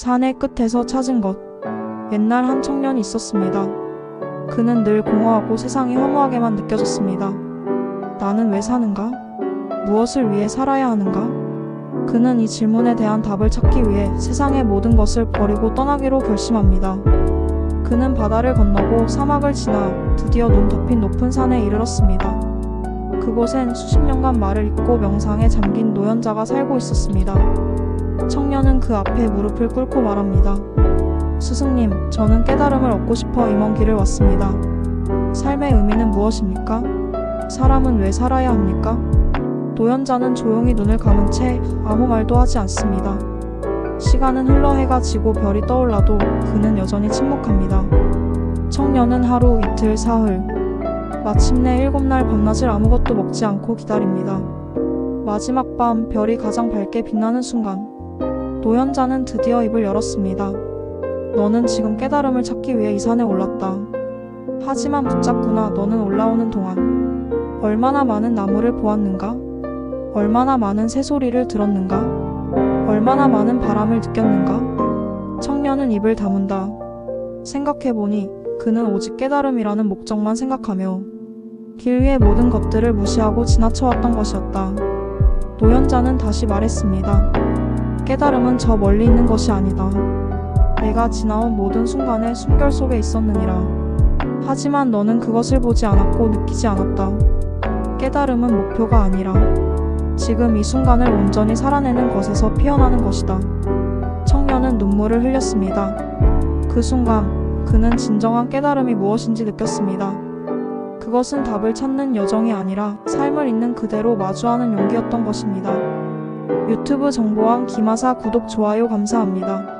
산의 끝에서 찾은 것. 옛날 한 청년이 있었습니다. 그는 늘 공허하고 세상이 허무하게만 느껴졌습니다. 나는 왜 사는가? 무엇을 위해 살아야 하는가? 그는 이 질문에 대한 답을 찾기 위해 세상의 모든 것을 버리고 떠나기로 결심합니다. 그는 바다를 건너고 사막을 지나 드디어 눈 덮인 높은 산에 이르렀습니다. 그곳엔 수십 년간 말을 잇고 명상에 잠긴 노연자가 살고 있었습니다. 청년은 그 앞에 무릎을 꿇고 말합니다. 스승님, 저는 깨달음을 얻고 싶어 임원 길을 왔습니다. 삶의 의미는 무엇입니까? 사람은 왜 살아야 합니까? 노연자는 조용히 눈을 감은 채 아무 말도 하지 않습니다. 시간은 흘러 해가 지고 별이 떠올라도 그는 여전히 침묵합니다. 청년은 하루, 이틀, 사흘. 마침내 일곱 날 밤낮을 아무것도 먹지 않고 기다립니다. 마지막 밤 별이 가장 밝게 빛나는 순간, 노연자는 드디어 입을 열었습니다. 너는 지금 깨달음을 찾기 위해 이 산에 올랐다. 하지만 붙잡구나 너는 올라오는 동안 얼마나 많은 나무를 보았는가? 얼마나 많은 새소리를 들었는가? 얼마나 많은 바람을 느꼈는가? 청년은 입을 다문다. 생각해보니 그는 오직 깨달음이라는 목적만 생각하며 길 위의 모든 것들을 무시하고 지나쳐왔던 것이었다. 노연자는 다시 말했습니다. 깨달음은 저 멀리 있는 것이 아니다. 내가 지나온 모든 순간의 숨결 속에 있었느니라. 하지만 너는 그것을 보지 않았고 느끼지 않았다. 깨달음은 목표가 아니라 지금 이 순간을 온전히 살아내는 것에서 피어나는 것이다. 청년은 눈물을 흘렸습니다. 그 순간 그는 진정한 깨달음이 무엇인지 느꼈습니다. 그것은 답을 찾는 여정이 아니라 삶을 있는 그대로 마주하는 용기였던 것입니다. 유튜브 정보왕 김하사 구독 좋아요 감사합니다.